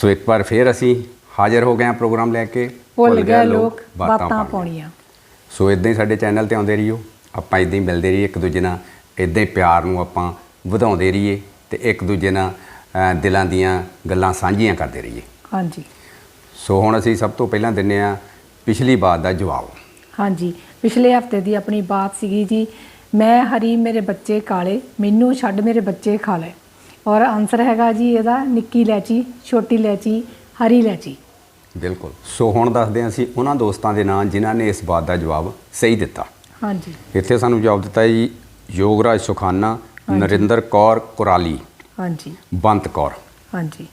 ਸੋ ਇੱਕ ਵਾਰ ਫੇਰ ਅਸੀਂ ਹਾਜ਼ਰ ਹੋ ਗਏ ਹਾਂ ਪ੍ਰੋਗਰਾਮ ਲੈ ਕੇ। ਭੁੱਲ ਗਏ ਲੋਕ ਬਾਤਾਂ ਪਾਉਣੀਆਂ। ਸੋ ਇਦਾਂ ਹੀ ਸਾਡੇ ਚੈਨਲ ਤੇ ਆਉਂਦੇ ਰਹੀਓ। ਆਪਾਂ ਇਦਾਂ ਹੀ ਮਿਲਦੇ ਰਹੀਏ ਇੱਕ ਦੂਜੇ ਨਾਲ ਇਦਾਂ ਹੀ ਪਿਆਰ ਨੂੰ ਆਪਾਂ ਵਧਾਉਂਦੇ ਰਹੀਏ ਤੇ ਇੱਕ ਦੂਜੇ ਨਾਲ ਦਿਲਾਂ ਦੀਆਂ ਗੱਲਾਂ ਸਾਂਝੀਆਂ ਕਰਦੇ ਰਹੀਏ। ਹਾਂਜੀ। ਸੋ ਹੁਣ ਅਸੀਂ ਸਭ ਤੋਂ ਪਹਿਲਾਂ ਦਿੰਨੇ ਆ ਪਿਛਲੀ ਬਾਤ ਦਾ ਜਵਾਬ। ਹਾਂਜੀ। ਪਿਛਲੇ ਹਫ਼ਤੇ ਦੀ ਆਪਣੀ ਬਾਤ ਸੀਗੀ ਜੀ ਮੈਂ ਹਰੀ ਮੇਰੇ ਬੱਚੇ ਕਾਲੇ ਮੈਨੂੰ ਛੱਡ ਮੇਰੇ ਬੱਚੇ ਖਾ ਲੈ। ਔਰ ਆਨਸਰ ਹੈਗਾ ਜੀ ਇਹਦਾ ਨਿੱਕੀ ਇਲਾਚੀ ਛੋਟੀ ਇਲਾਚੀ ਹਰੀ ਇਲਾਚੀ ਬਿਲਕੁਲ। ਸੋ ਹੁਣ ਦੱਸਦੇ ਹਾਂ ਅਸੀਂ ਉਹਨਾਂ ਦੋਸਤਾਂ ਦੇ ਨਾਂ ਜਿਨ੍ਹਾਂ ਨੇ ਇਸ ਬਾਤ ਦਾ ਜਵਾਬ ਸਹੀ ਦਿੱਤਾ। ਹਾਂਜੀ। ਇੱਥੇ ਸਾਨੂੰ ਜਵਾਬ ਦਿੱਤਾ ਜੀ ਯੋਗਰਾਜ ਸੁਖਾਨਾ ਨਰਿੰਦਰ ਕੌਰ ਕੁਰਾਲੀ ਹਾਂਜੀ। ਬੰਤ ਕੌਰ। ਹਾਂਜੀ।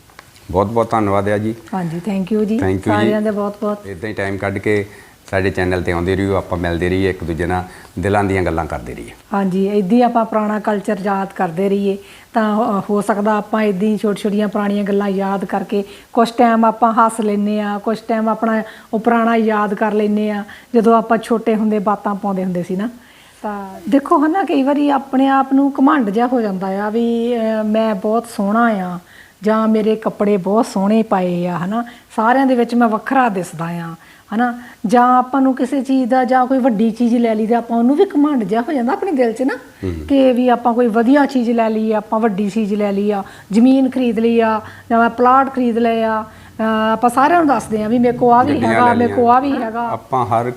ਬਹੁਤ ਬਹੁਤ ਧੰਨਵਾਦ ਹੈ ਜੀ। ਹਾਂਜੀ ਥੈਂਕ ਯੂ ਜੀ। ਸਾਰਿਆਂ ਦਾ ਬਹੁਤ ਬਹੁਤ ਇਦਾਂ ਹੀ ਟਾਈਮ ਕੱਢ ਕੇ ਸਾਡੇ ਚੈਨਲ ਤੇ ਆਉਂਦੇ ਰਹੀਓ ਆਪਾਂ ਮਿਲਦੇ ਰਹੀਏ, ਇੱਕ ਦੂਜੇ ਨਾਲ ਦਿਲਾਂ ਦੀਆਂ ਗੱਲਾਂ ਕਰਦੇ ਰਹੀਏ। ਹਾਂਜੀ ਇਦਾਂ ਆਪਾਂ ਪੁਰਾਣਾ ਕਲਚਰ ਯਾਦ ਕਰਦੇ ਰਹੀਏ। ਤਾਂ ਹੋ- ਸਕਦਾ ਆਪਾਂ ਇਦਾਂ ਛੋਟੀ ਛੋਟੀਆਂ ਪੁਰਾਣੀਆਂ ਗੱਲਾਂ ਯਾਦ ਕਰਕੇ ਕੁਝ ਟਾਈਮ ਆਪਾਂ ਹੱਸ ਲੈਨੇ ਆ ਕੁਝ ਟਾਈਮ ਆਪਣਾ ਉਹ ਪੁਰਾਣਾ ਯਾਦ ਕਰ ਲੈਨੇ ਆ ਜਦੋਂ ਆਪਾਂ ਛੋਟੇ ਹੁੰਦੇ ਬਾਤਾਂ ਪਾਉਂਦੇ ਹੁੰਦੇ ਸੀ ਨਾ। ਤਾਂ ਦੇਖੋ ਹਨਾ, ਕਈ ਵਾਰੀ ਆਪਣੇ ਆਪ ਨੂੰ ਘਮੰਡ ਜਿਹਾ ਹੋ ਜਾਂਦਾ ਆ ਵੀ ਮੈਂ ਬਹੁਤ ਸੋਹਣਾ ਆ ਜਾਂ ਮੇਰੇ ਕੱਪੜੇ ਬਹੁਤ ਸੋਹਣੇ ਪਾਏ ਆ, ਹਨਾ। ਸਾਰਿਆਂ ਦੇ ਵਿੱਚ ਮੈਂ ਵੱਖਰਾ ਦਿਸਦਾ ਆ। ਹਨਾ? ਜਾਂ ਆਪਾਂ ਨੂੰ ਕਿਸੇ ਚੀਜ਼ ਦਾ ਜਾਂ ਕੋਈ ਵੱਡੀ ਚੀਜ਼ ਲੈ ਲਈ ਤੇ ਆਪਾਂ ਉਹਨੂੰ ਵੀ ਘਮੰਡ ਜਿਹਾ ਹੋ ਜਾਂਦਾ ਆਪਣੇ ਦਿਲ 'ਚ ਨਾ ਕਿ ਵੀ ਆਪਾਂ ਕੋਈ ਵਧੀਆ ਚੀਜ਼ ਲੈ ਲਈ ਆਪਾਂ ਵੱਡੀ ਚੀਜ਼ ਲੈ ਲਈ ਆ ਜ਼ਮੀਨ ਖਰੀਦ ਲਈ ਆ ਜਾਂ ਪਲਾਟ ਖਰੀਦ ਲਏ ਆ ਅਹ ਆਪਾਂ ਸਾਰਿਆਂ ਨੂੰ ਦੱਸਦੇ ਆ ਵੀ ਮੇਰੇ ਕੋ ਆ ਵੀ ਹੈਗਾ ਮੇਰੇ ਕੋ ਆ ਵੀ। ਹੈਗਾ। ਆਪਾਂ ਹਰ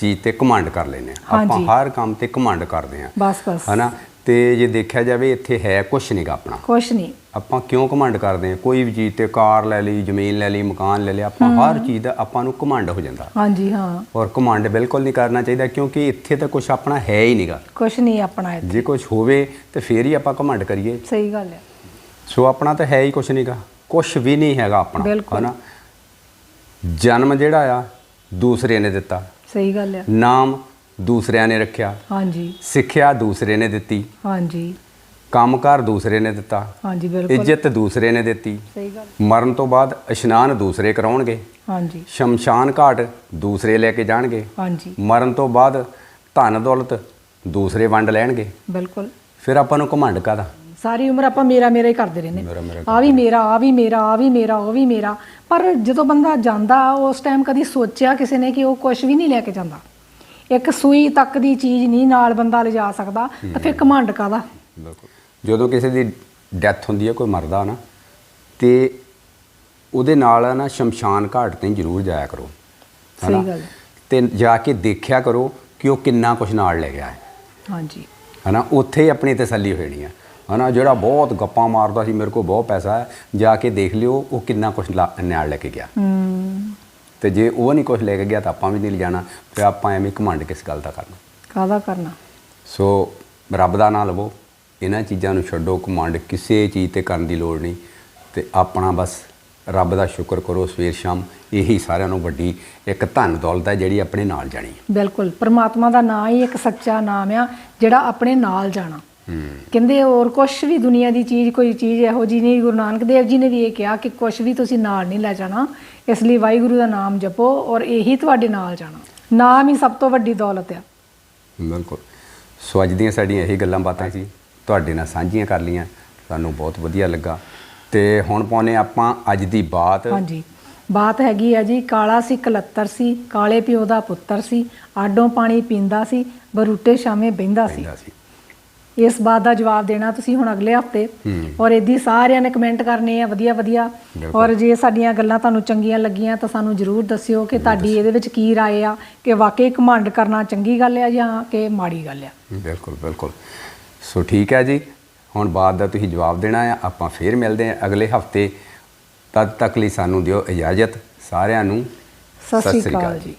ਚੀਜ਼ ਤੇ ਕਮਾਂਡ ਕਰ ਲੈਨੇ ਆ। ਆਪਾਂ। ਹਰ ਕੰਮ ਤੇ ਕਮਾਂਡ ਕਰਦੇ ਆ। ਬਸ ਬਸ। ਹਨਾ? ਤੇ ਜੇ ਦੇਖਿਆ ਜਾਵੇ ਇੱਥੇ ਹੈ ਕੁਛ ਨਹੀਂਗਾ ਆਪਣਾ। ਕੁਛ ਨਹੀਂ ਆਪਾਂ ਕਿਉਂ ਕਮਾਂਡ ਕਰਦੇ ਆ ਕੋਈ ਵੀ ਚੀਜ਼ ਤੇ ਕਾਰ ਲੈ ਲਈ ਜ਼ਮੀਨ ਲੈ ਲਈ ਮਕਾਨ ਲੈ ਲਿਆ ਆਪਾਂ ਹਰ ਚੀਜ਼ ਦਾ ਆਪਾਂ ਨੂੰ ਕਮਾਂਡ ਹੋ ਜਾਂਦਾ। ਹਾਂਜੀ ਹਾਂ। ਔਰ ਕਮਾਂਡ ਬਿਲਕੁਲ ਨਹੀਂ ਕਰਨਾ ਚਾਹੀਦਾ ਕਿਉਂਕਿ ਇੱਥੇ ਤਾਂ ਕੁਝ ਆਪਣਾ ਹੈ ਹੀ ਨਹੀਂਗਾ। ਕੁਛ ਨਹੀਂ ਆਪਣਾ ਇੱਥੇ। ਜੇ ਕੁਝ ਹੋਵੇ ਤੇ ਫੇਰ ਹੀ ਆਪਾਂ ਕਮਾਂਡ ਕਰੀਏ। ਸਹੀ ਗੱਲ ਹੈ। ਸੋ ਆਪਣਾ ਤਾਂ ਹੈ ਹੀ ਕੁਝ ਨਹੀਂਗਾ। ਕੁਝ ਵੀ ਨਹੀਂ ਹੈਗਾ ਆਪਣਾ। ਹਨਾ? ਜਨਮ ਜਿਹੜਾ ਆ ਦੂਸਰੇ ਨੇ ਦਿੱਤਾ। ਸਹੀ ਗੱਲ ਹੈ। ਨਾਮ ਦੂਸਰਿਆਂ ਨੇ ਰੱਖਿਆ। ਹਾਂਜੀ। ਸਿੱਖਿਆ ਦੂਸਰੇ ਨੇ ਦਿੱਤੀ। ਹਾਂਜੀ। ਕੰਮਕਾਰ ਦੂਸਰੇ ਨੇ ਦਿੱਤਾ ਹਾਂਜੀ ਬਿਲਕੁਲ। ਇੱਜ਼ਤ ਦੂਸਰੇ ਨੇ ਦਿੱਤੀ। ਸਹੀ ਗੱਲ। ਮਰਨ ਤੋਂ ਬਾਅਦ ਇਸ਼ਨਾਨ ਦੂਸਰੇ ਕਰਾਉਣਗੇ। ਹਾਂਜੀ। ਸ਼ਮਸ਼ਾਨ ਘਾਟ ਦੂਸਰੇ ਲੈ ਕੇ ਜਾਣਗੇ। ਹਾਂਜੀ। ਮਰਨ ਤੋਂ ਬਾਅਦ ਧਨ ਦੌਲਤ ਦੂਸਰੇ ਵੰਡ ਲੈਣਗੇ। ਬਿਲਕੁਲ। ਫਿਰ ਆਪਾਂ ਨੂੰ ਘਮੰਡ ਕਾਦਾ ਸਾਰੀ ਉਮਰ ਆਪਾਂ ਮੇਰਾ ਮੇਰਾ ਹੀ ਕਰਦੇ ਰਹਿੰਦੇ। ਆ ਵੀ ਮੇਰਾ ਆ ਵੀ ਮੇਰਾ ਆ ਵੀ ਮੇਰਾ ਉਹ ਵੀ ਮੇਰਾ। ਪਰ ਜਦੋਂ ਬੰਦਾ ਜਾਂਦਾ ਉਸ ਟਾਈਮ ਕਦੀ ਸੋਚਿਆ ਕਿਸੇ ਨੇ ਕਿ ਉਹ ਕੁਝ ਵੀ ਨਹੀਂ ਲੈ ਕੇ ਜਾਂਦਾ। ਇੱਕ ਸੂਈ ਤੱਕ ਦੀ ਚੀਜ਼ ਨਹੀਂ ਨਾਲ ਬੰਦਾ ਲਿਜਾ ਸਕਦਾ ਤਾਂ ਫਿਰ ਘਮੰਡ ਕਾਦਾ ਬਿਲਕੁਲ। ਜਦੋਂ ਕਿਸੇ ਦੀ ਡੈਥ ਹੁੰਦੀ ਹੈ ਕੋਈ ਮਰਦਾ ਨਾ ਤੇ ਉਹਦੇ ਨਾਲ ਨਾ ਸ਼ਮਸ਼ਾਨ ਘਾਟ ਤੇ ਜ਼ਰੂਰ ਜਾਇਆ ਕਰੋ ਸਹੀ? ਗੱਲ। ਤੇ ਜਾ ਕੇ ਦੇਖਿਆ ਕਰੋ ਕਿ ਉਹ ਕਿੰਨਾ ਕੁਝ ਨਾਲ ਲੈ ਗਿਆ ਹੈ। ਹਾਂਜੀ। ਹਨਾ? ਉੱਥੇ ਹੀ ਆਪਣੀ ਤਸੱਲੀ ਹੋ ਜਾਣੀ ਹੈ। ਹਨਾ? ਜਿਹੜਾ ਬਹੁਤ ਗੱਪਾਂ ਮਾਰਦਾ ਸੀ ਮੇਰੇ ਕੋਲ ਬਹੁਤ ਪੈਸਾ ਹੈ ਜਾ ਕੇ ਦੇਖ ਲਿਓ ਉਹ ਕਿੰਨਾ ਕੁਝ ਨਾਲ ਲੈ ਕੇ ਗਿਆ। ਹੂੰ। ਤੇ ਜੇ ਉਹ ਨਹੀਂ ਕੁਝ ਲੈ ਕੇ ਗਿਆ ਤਾਂ ਆਪਾਂ ਵੀ ਨਹੀਂ ਲਿਜਾਣਾ ਤੇ ਆਪਾਂ ਐਵੇਂ ਘਮੰਡ ਕਿਸ ਗੱਲ ਦਾ ਕਰਨਾ? ਕਾਦਾ ਕਰਨਾ? ਸੋ ਰੱਬ ਦਾ ਨਾਮ ਲਵੋ। ਇਹਨਾਂ ਚੀਜ਼ਾਂ ਨੂੰ ਛੱਡੋ ਕਮਾਂਡ ਕਿਸੇ ਚੀਜ਼ ਤੇ ਕਰਨ ਦੀ ਲੋੜ ਨਹੀਂ ਤੇ ਆਪਣਾ ਬਸ ਰੱਬ ਦਾ ਸ਼ੁਕਰ ਕਰੋ ਸਵੇਰ ਸ਼ਾਮ ਇਹੀ ਸਾਰਿਆਂ ਨੂੰ ਵੱਡੀ ਇੱਕ ਧਨ ਦੌਲਤ ਹੈ ਜਿਹੜੀ ਆਪਣੇ ਨਾਲ ਜਾਣੀ ਹੈ। ਬਿਲਕੁਲ ਪਰਮਾਤਮਾ ਦਾ ਨਾਮ ਹੀ ਇੱਕ ਸੱਚਾ ਨਾਮ ਆ ਜਿਹੜਾ ਆਪਣੇ ਨਾਲ ਜਾਣਾ। ਕਹਿੰਦੇ ਹੋਰ ਕੁਝ ਵੀ ਦੁਨੀਆ ਦੀ ਚੀਜ਼ ਕੋਈ ਚੀਜ਼ ਇਹੋ ਜੀ ਨਹੀਂ ਗੁਰੂ ਨਾਨਕ ਦੇਵ ਜੀ ਨੇ ਵੀ ਇਹ ਕਿਹਾ ਕਿ ਕੁਝ ਵੀ ਤੁਸੀਂ ਨਾਲ ਨਹੀਂ ਲੈ ਜਾਣਾ ਇਸ ਲਈ ਵਾਹਿਗੁਰੂ ਦਾ ਨਾਮ ਜਪੋ ਔਰ ਇਹੀ ਤੁਹਾਡੇ ਨਾਲ ਜਾਣਾ। ਨਾਮ ਹੀ ਸਭ ਤੋਂ ਵੱਡੀ ਦੌਲਤ ਆ। ਬਿਲਕੁਲ। ਸੋ ਅੱਜ ਦੀਆਂ ਸਾਡੀਆਂ ਇਹੀ ਗੱਲਾਂ ਬਾਤਾਂ ਸੀ ਤੁਹਾਡੇ ਨਾਲ ਸਾਂਝੀਆਂ ਕਰ ਲੀਆਂ ਸਾਨੂੰ ਬਹੁਤ ਵਧੀਆ ਲੱਗਾ ਤੇ ਹੁਣ ਪਾਉਨੇ ਆਪਾਂ ਅੱਜ ਦੀ ਬਾਤ ਹਾਂਜੀ ਬਾਤ ਹੈਗੀ ਆ ਜੀ ਕਾਲਾ ਸੀ ਕਲੱਤਰ ਸੀ ਕਾਲੇ ਪਿਓ ਦਾ ਪੁੱਤਰ ਸੀ ਆਡੋਂ ਪਾਣੀ ਪੀਂਦਾ ਸੀ ਬਰੂਟੇ ਸ਼ਾਮੇ ਬਹਿੰਦਾ ਸੀ ਕਹਿੰਦਾ ਸੀ ਇਸ ਬਾਤ ਦਾ ਜਵਾਬ ਦੇਣਾ ਤੁਸੀਂ ਹੁਣ ਅਗਲੇ ਹਫਤੇ ਹੂੰ। ਔਰ ਇਦੀ ਸਾਰਿਆਂ ਨੇ ਕਮੈਂਟ ਕਰਨੇ ਆ ਵਧੀਆ ਵਧੀਆ ਬਿਲਕੁਲ। ਔਰ ਜੇ ਸਾਡੀਆਂ ਗੱਲਾਂ ਤੁਹਾਨੂੰ ਚੰਗੀਆਂ ਲੱਗੀਆਂ ਤਾਂ ਸਾਨੂੰ ਜਰੂਰ ਦੱਸਿਓ ਕਿ ਤੁਹਾਡੀ ਇਹਦੇ ਵਿੱਚ ਕੀ رائے ਆ ਕਿ ਵਾਕਈ ਘਮੰਡ ਕਰਨਾ ਚੰਗੀ ਗੱਲ ਆ ਜਾਂ ਕਿ ਮਾੜੀ ਗੱਲ ਆ ਬਿਲਕੁਲ ਬਿਲਕੁਲ ਸੋ ਠੀਕ ਹੈ ਜੀ। ਹੁਣ ਬਾਤ ਦਾ ਤੁਸੀਂ ਜਵਾਬ ਦੇਣਾ ਹੈ ਆਪਾਂ ਫੇਰ ਮਿਲਦੇ ਹਾਂ ਅਗਲੇ ਹਫ਼ਤੇ। ਤਦ ਤੱਕ ਲਈ ਸਾਨੂੰ ਦਿਓ ਇਜਾਜ਼ਤ। ਸਾਰਿਆਂ ਨੂੰ ਸਤਿ ਸ੍ਰੀ ਅਕਾਲ ਜੀ।